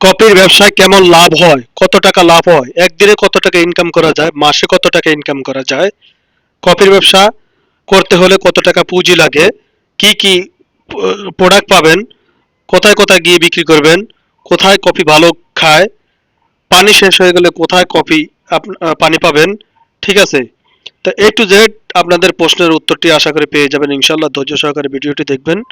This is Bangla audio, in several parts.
কফির ব্যবসায় কেমন লাভ হয়? কত টাকা লাভ হয়? একদিনে কত টাকা ইনকাম করা যায়? মাসে কত টাকা ইনকাম করা যায়? কপির ব্যবসা করতে হলে কত টাকা পুঁজি লাগে? কি কি প্রোডাক্ট পাবেন? কোথায় কোথায় গিয়ে বিক্রি করবেন? কোথায় কফি ভালো খায়? পানি শেষ হয়ে গেলে কোথায় কফি আপ- পানি পাবেন? ঠিক আছে? তো এ টু জেড আপনাদের প্রশ্নের উত্তরটি আশা করি পেয়ে যাবেন। ইনশাল্লাহ ধৈর্য সহকারে ভিডিওটি দেখবেন।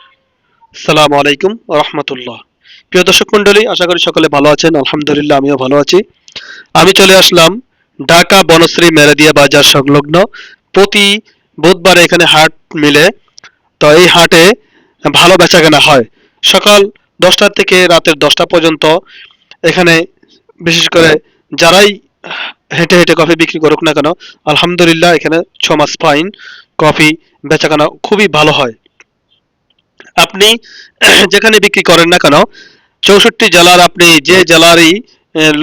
সালাম আলাইকুম রহমতুল্লাহ। প্রিয় দর্শক মন্ডলী, আশা করি সকলে ভালো আছেন। আলহামদুলিল্লাহ, আমিও ভালো আছি। আমি চলে আসলাম ঢাকা বনশ্রী মেরাদিয়া বাজার সংলগ্ন প্রতি বুধবারে এখানে হাট মিলে। তো এই হাটে ভালো বেচাকেনা হয়। সকাল দশটা থেকে রাতের দশটা পর্যন্ত এখানে বিশেষ করে যারাই হেঁটে হেঁটে কফি বিক্রি করুক না কেন, আলহামদুলিল্লাহ এখানে ছ মাস ফাইন কফি বেচাকেনা খুবই ভালো হয়। আপনি যেখানে বিক্রি করেন না কেন, চৌষট্টি জেলার আপনি যে জেলারই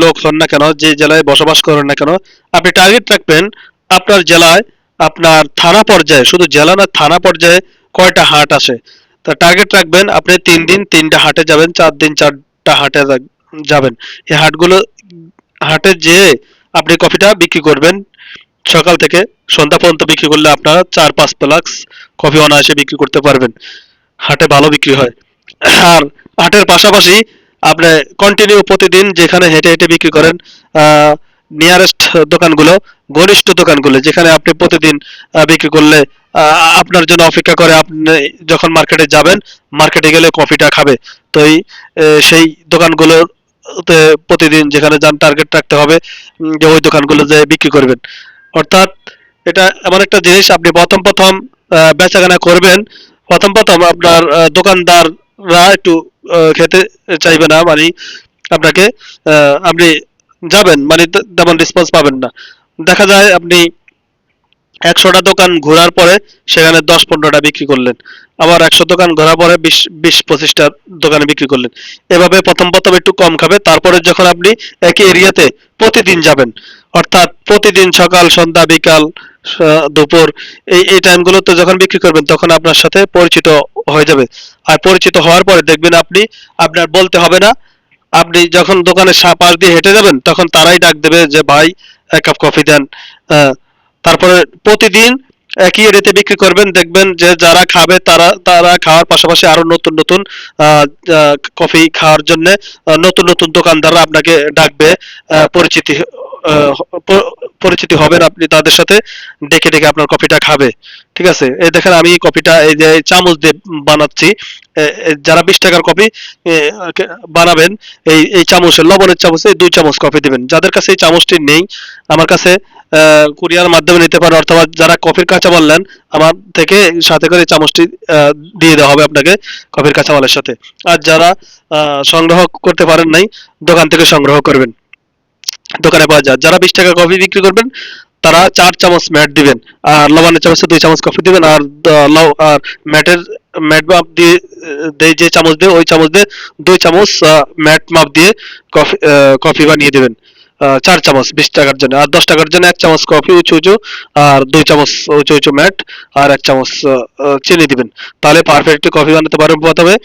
লোক হন না কেন, যে জেলায় বসবাস করেন না কেন, আপনি টার্গেট রাখবেন আপনার জেলায় আপনার থানা পর্যায়ে, শুধু জেলা না, থানা পর্যায়ে কয়টা হাট আসে তা টার্গেট রাখবেন, আপনি তিন দিন তিনটা হাটে যাবেন, চার দিন চারটা হাটে যাবেন। এই হাটগুলো, হাটে যেয়ে আপনি কফিটা বিক্রি করবেন। সকাল থেকে সন্ধ্যা পর্যন্ত বিক্রি করলে আপনারা চার পাঁচ প্লাক্স কফি অনায়াসে বিক্রি করতে পারবেন। হাটে ভালো বিক্রি হয়। আর হাটের পাশাপাশি আপনি কন্টিনিউ প্রতিদিন যেখানে হেঁটে হেঁটে বিক্রি করেন নিয়ারেস্ট দোকানগুলো, ঘনিষ্ঠ দোকানগুলো, যেখানে আপনি প্রতিদিন বিক্রি করলে আপনার জন্য অপেক্ষা করে আপনি যখন মার্কেটে যাবেন মার্কেটে গেলে কফিটা খাবে। তো সেই দোকানগুলোর প্রতিদিন যেখানে যান টার্গেট রাখতে হবে যে ওই দোকানগুলো যে বিক্রি করবেন। অর্থাৎ এটা এমন একটা জিনিস, আপনি প্রথম প্রথম বেচাকেনা করবেন প্রথম প্রথম আপনার দোকানদাররা একটু খেতে চাইবে না মানে আপনাকে আপনি যাবেন মানে তেমন রেসপন্স পাবেন না। দেখা যায় আপনি একশোটা দোকান ঘোরার পরে সেখানে দশ পনেরোটা বিক্রি করলেন। আবার একশো দোকান ঘোরার পরে বিশ বিশ পঁচিশটা দোকানে বিক্রি করলেন। এভাবে প্রথম প্রথম একটু কম খাবে, তারপরে যখন আপনি একই এরিয়াতে প্রতিদিন যাবেন, অর্থাৎ প্রতিদিন সকাল, সন্ধ্যা, বিকাল দুপুর, এই এই টাইমগুলোতে যখন বিক্রি করবেন, তখন আপনার সাথে পরিচিত হয়ে যাবে। আর পরিচিত হওয়ার পরে দেখবেন আপনি, আপনার বলতে হবে না, আপনি যখন দোকানের সা- পাশ দিয়ে হেঁটে যাবেন, তখন তারাই ডাক দেবে যে, ভাই, এক কাপ কফি দেন। তারপরে প্রতিদিন একই রেটে বিক্রি করবেন, দেখবেন যে, যারা খাবে, তারা তারা খাওয়ার পাশাপাশি আরও নতুন নতুন কফি খাওয়ার জন্য নতুন নতুন দোকানদাররা আপনাকে ডাকবে পরিচিতি পরিচিতি হবেন আপনি তাদের সাথে ডেকে ডেকে আপনার কফিটা খাবে। ঠিক আছে? এই দেখেন আমি কফিটা, এই যে চামচ দিয়ে বানাচ্ছি। যারা বিশ টাকার কপি বানাবেন, এই এই চামচে, লবণের চামচে দুই চামচ কফি দিবেন। যাদের কাছে এই চামচটি নেই, আমার কাছে কুরিয়ার মাধ্যমে নিতে পারেন অথবা যারা কফির কাঁচা বললেন আমার থেকে সাথে করে চামচটি দিয়ে দেওয়া হবে আপনাকে কফির কাঁচামালের সাথে। আর যারা সংগ্রহ করতে পারেন নাই, দোকান থেকে সংগ্রহ করবেন। দোকানে পাওয়া যায়। যারা বিশ টাকা কফি বিক্রি করবেন, তারা চার চামচ ম্যাট দিবেন। আর লবণের চামচে দুই চামচ কফি দিবেন। আর লব- আর ম্যাটের, ম্যাট মাপ দিয়ে যে চামচ দিয়ে, ওই চামচ দিয়ে দুই চামচ ম্যাট মাপ দিয়ে কফি কফি বানিয়ে দিবেন। চার চামচ বিশ টাকার জন্য। আর দশ টাকার জন্য এক চামচ কফি উঁচু উঁচু, আর দুই চামচ উঁচু উঁচু ম্যাট, আর এক চামচ চিনি দিবেন। তাহলে পারফেক্ট কফি বানাতে পারবেন প্রথমে।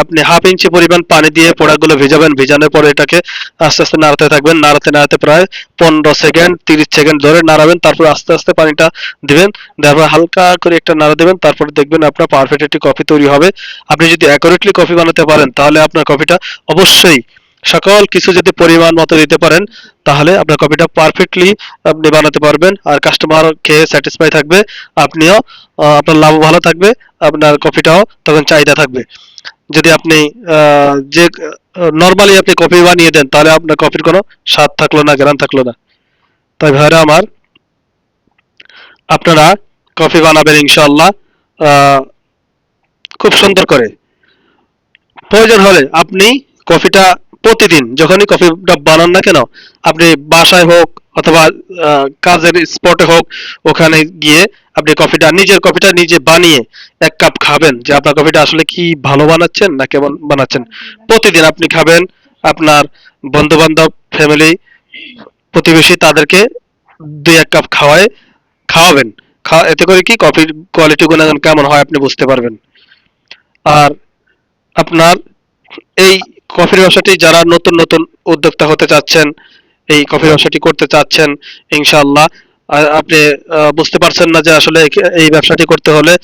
আপনি হাফ ইঞ্চি পরিমাণ পানি দিয়ে পোড়াগুলো ভিজাবেন। ভেজানোর পরে এটাকে আস্তে আস্তে নাড়াতে থাকবেন। নাড়াতে নাড়াতে প্রায় পনেরো সেকেন্ড, তিরিশ সেকেন্ড ধরে নাড়াবেন। তারপর আস্তে আস্তে পানিটা দিবেন। তারপর হালকা করে একটা নাড়া দেবেন। তারপর দেখবেন আপনার পারফেক্ট একটি কফি তৈরি হবে। আপনি যদি অ্যাকুরেটলি কফি বানাতে পারেন, তাহলে আপনার কফিটা অবশ্যই সকল কিছু যদি পরিমাণ মতো দিতে পারেন, তাহলে আপনার কপিটা পারফেক্টলি আপনি বানাতে পারবেন। আর কাস্টমার খেয়ে স্যাটিসফাই থাকবে। আপনিও আপনার লাভ ভালো থাকবে। আপনার কফিটাও তখন চাহিদা থাকবে। যদি আপনি যে নর্মালি আপনি কফি বানিয়ে দেন তাহলে আপনার কফির কোনো স্বাদ থাকল না গ্রান থাকল না। তাই ভাইরা আমার আপনারা কফি বানাবেন ইনশাআল্লাহ আহ, খুব সুন্দর করে। প্রয়োজন হলে আপনি কফিটা প্রতিদিন যখনই কফিটা বানান না কেন আপনি বাসায় হোক অথবা কাজের স্পটে হোক, ওখানে গিয়ে আপনি কফিটা নিজের কফিটা নিজে বানিয়ে এক কাপ খাবেন যে আপনার কফিটা আসলে কি ভালো বানাচ্ছেন না কেমন বানাচ্ছেন। প্রতিদিন আপনি খাবেন আপনার বন্ধু বান্ধব ফ্যামিলি প্রতিবেশী তাদেরকে দুই এক কাপ খাওয়ায়, খাওয়াবেন। খাওয়া, এতে করে কি কফির কোয়ালিটি গুণাগুণ কেমন হয় আপনি বুঝতে পারবেন। আর আপনার এই কফির ব্যবসাটি যারা নতুন নতুন উদ্যোক্তা হতে চাচ্ছেন এই কফির ব্যবসাটি করতে চাচ্ছেন, ইনশাআল্লাহ। আপনি বুঝতে পারছেন না যে আসলে এই- ব্যবসাটি করতে হলে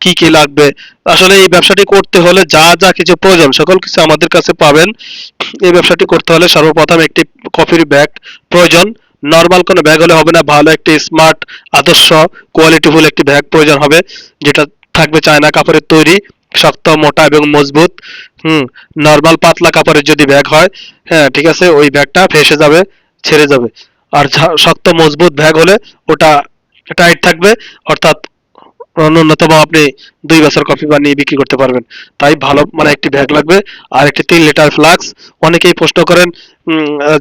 কি কি লাগবে। আসলে এই ব্যবসাটি করতে হলে যা যা কিছু প্রয়োজন, সকল কিছু আমাদের কাছে পাবেন। এই ব্যবসাটি করতে হলে সর্বপ্রথম একটি কফির ব্যাগ প্রয়োজন। নর্মাল কোনো ব্যাগ হলে হবে না, ভালো একটি স্মার্ট, আদর্শ, কোয়ালিটিফুল একটি ব্যাগ প্রয়োজন হবে, যেটা থাকবে চায়না কাপড়ের তৈরি। শক্ত, মোটা এবং মজবুত, হুম নর্মাল পাতলা কাপড়ের যদি ব্যাগ হয় হ্যাঁ ঠিক আছে, ওই ব্যাগটা ফেসে যাবে, ছেড়ে যাবে। আর শক্ত, মজবুত ব্যাগ হলে ওটা টাইট থাকবে, অর্থাৎ ন্যূনতম আপনি দুই বছর কফি বানিয়ে বিক্রি করতে পারবেন। তাই ভালো মানে একটি ব্যাগ লাগবে। আর একটি তিন লিটার ফ্লাক্স অনেকেই প্রশ্ন করেন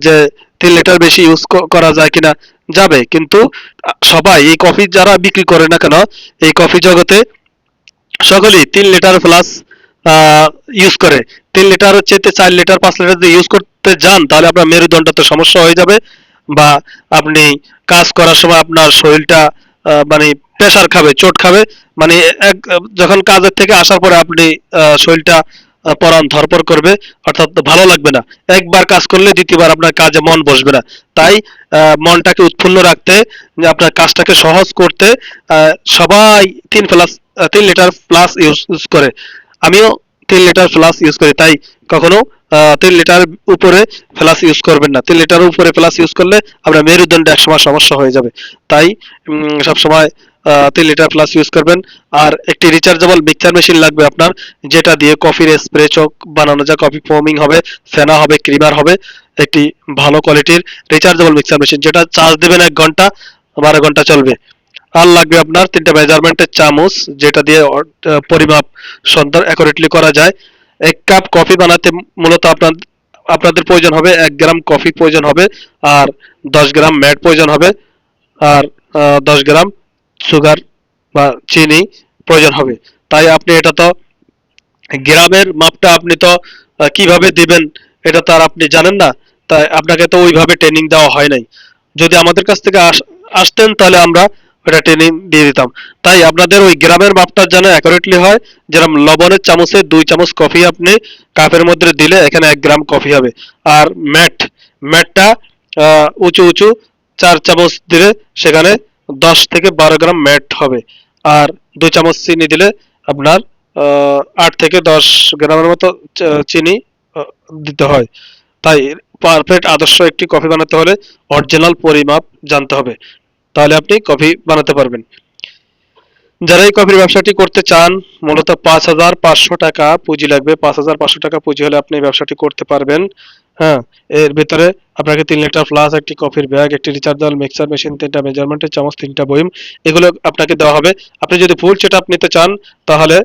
যে তিন লিটার বেশি ইউজ করা যায় কিনা? যাবে, কিন্তু সবাই এই কফি যারা বিক্রি করে না কেন, এই কফি জগতে সকলেই তিন লিটার প্লাস ইউজ করে। তিন লিটার হচ্ছে চার লিটার, পাঁচ লিটার যদি ইউজ করতে যান, তাহলে আপনার মেরুদণ্ডতে সমস্যা হয়ে যাবে বা আপনি কাজ করার সময় আপনার শরীরটা মানে প্রেশার খাবে, চোট খাবে। মানে এক, যখন কাজের থেকে আসার পরে আপনি শরীরটা পরাণ ধরপর করবে, অর্থাৎ ভালো লাগবে না। একবার কাজ করলে দ্বিতীয়বার আপনার কাজে মন বসবে না। তাই মনটাকে উৎফুল্ল রাখতে আপনার কাজটাকে সহজ করতে সবাই তিন প্লাস তিন লিটার প্লাস ইউজ ইউজ করে। আমিও তিন লিটার প্লাস ইউজ করি, তাই কখনো তিন লিটার উপরে প্লাস ইউজ করবেন না। তিন লিটার উপরে প্লাস ইউজ করলে আপনার মেরুদণ্ডে একসময় সমস্যা হয়ে যাবে। তাই সবসময় তিন লিটার প্লাস ইউজ করবেন। আর একটি রিচার্জেবল মিক্সার মেশিন লাগবে আপনার, যেটা দিয়ে কফির স্প্রে চক বানানো যায়। কফি ফোমিং হবে, ফেনা হবে ক্রিমার হবে। একটি ভালো কোয়ালিটির রিচার্জেবল মিক্সার মেশিন যেটা চার্জ দেবেন এক ঘণ্টা, বারো ঘণ্টা চলবে। আর লাগবে আপনার তিনটা মেজারমেন্টের চামচ, যেটা দিয়ে পরিমাপ সুন্দর অ্যাকুরেটলি করা যায়। এক কাপ কফি বানাতে মূলত আপনার, আপনাদের প্রয়োজন হবে এক গ্রাম কফি প্রয়োজন হবে, আর দশ গ্রাম ম্যাট প্রয়োজন হবে, আর দশ গ্রাম সুগার বা চিনি প্রয়োজন হবে। তাই আপনি এটা তো গ্রামের মাপটা আপনি তো কীভাবে দিবেন এটা তো আর আপনি জানেন না, তাই আপনাকে তো ওইভাবে ট্রেনিং দেওয়া হয় নাই। যদি আমাদের কাছ থেকে আস- আসতেন তাহলে আমরা ওটা ট্রেনিং দিয়ে দিতাম। তাই আপনাদের ওই গ্রামের মাপটা যেন অ্যাকুরেটলি হয়, যেরকম লবণের চামচে দুই চামচ কফি আপনি কাপের মধ্যে দিলে এখানে এক গ্রাম কফি হবে। আর ম্যাট, ম্যাটটা উঁচু উঁচু চার চামচ দিলে সেখানে দশ থেকে বারো গ্রাম ম্যাট হবে। আর দুই চামচ চিনি দিলে আপনার আট থেকে দশ গ্রামের মতো চিনি দিতে হয়। তাই পারফেক্ট আদর্শ একটি কফি বানাতে হলে অরিজিনাল পরিমাপ জানতে হবে। তাহলে আপনি কফি বানাতে পারবেন। যারা এই কফির ব্যবসাটি করতে চান, মূলত পাঁচ হাজার পাঁচশো টাকা পুঁজি লাগবে। পাঁচ হাজার পাঁচশো টাকা পুঁজি হলে আপনি ব্যবসাটি করতে পারবেন। হ্যাঁ এর ভিতরে আপনাকে তিন লিটার ফ্লাস, একটি কফির ব্যাগ, একটি রিচার্জেবল মিক্সার মেশিন, তিনটা মেজারমেন্টের চামচ, তিনটা বইম, এগুলো আপনাকে দেওয়া হবে। আপনি যদি ফুল সেট নিতে চান, তাহলে